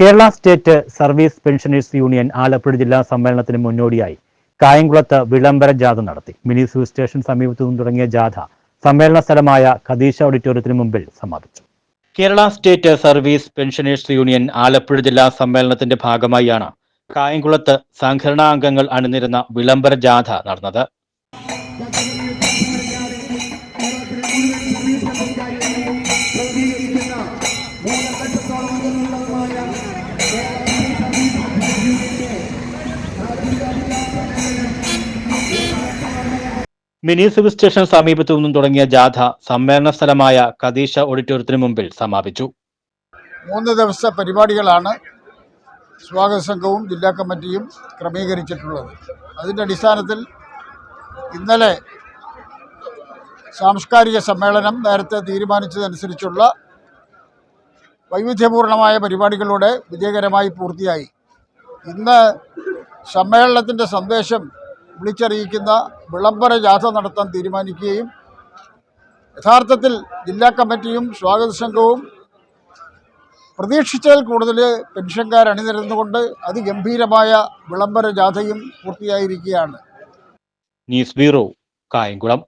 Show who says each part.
Speaker 1: Kerala state service pensioners union Alappuzha ജില്ലാ സമ്മേളനത്തിന് മുന്നോടിയായി കായംകുളത്ത് വിളംബര ജാഥ നടത്തി. മിനി സിവിൽ സ്റ്റേഷൻ സമീപത്തു നിന്നും തുടങ്ങിയ ജാഥ സമ്മേളന സ്ഥലമായ ഖദീഷ ഓഡിറ്റോറിയത്തിന് മുമ്പിൽ സമാപിച്ചു. Kerala state service pensioners union Alappuzha ജില്ലാ സമ്മേളനത്തിന്റെ ഭാഗമായാണ് കായംകുളത്ത് സംഘടനാ അംഗങ്ങൾ അണിനിരുന്ന വിളംബര ജാഥ നടന്നത്. മിനി സിവിൽ സ്റ്റേഷൻ സമീപത്തു നിന്നും തുടങ്ങിയ ജാഥ സമ്മേളന സ്ഥലമായ കദീഷ ഓഡിറ്റോറിയത്തിന് മുമ്പിൽ സമാപിച്ചു.
Speaker 2: മൂന്ന് ദിവസത്തെ പരിപാടികളാണ് സ്വാഗത സംഘവും ജില്ലാ കമ്മിറ്റിയും ക്രമീകരിച്ചിട്ടുള്ളത്. അതിന്റെ അടിസ്ഥാനത്തിൽ ഇന്നലെ സാംസ്കാരിക സമ്മേളനം നേരത്തെ തീരുമാനിച്ചതനുസരിച്ചുള്ള വൈവിധ്യപൂർണമായ പരിപാടികളോടെ വിജയകരമായി പൂർത്തിയായി. ഇന്ന് സമ്മേളനത്തിന്റെ സന്ദേശം വിളിച്ചറിയിക്കുന്ന വിളംബര ജാഥ നടത്താൻ തീരുമാനിക്കുകയും യഥാർത്ഥത്തിൽ ജില്ലാ കമ്മിറ്റിയും സ്വാഗത സംഘവും പ്രതീക്ഷിച്ചതിൽ കൂടുതൽ പെൻഷൻകാർ അണിനിരന്നുകൊണ്ട് അതിഗംഭീരമായ വിളംബര ജാഥയും പൂർത്തിയായിരിക്കുകയാണ്.
Speaker 1: News bureau Kayamkulam.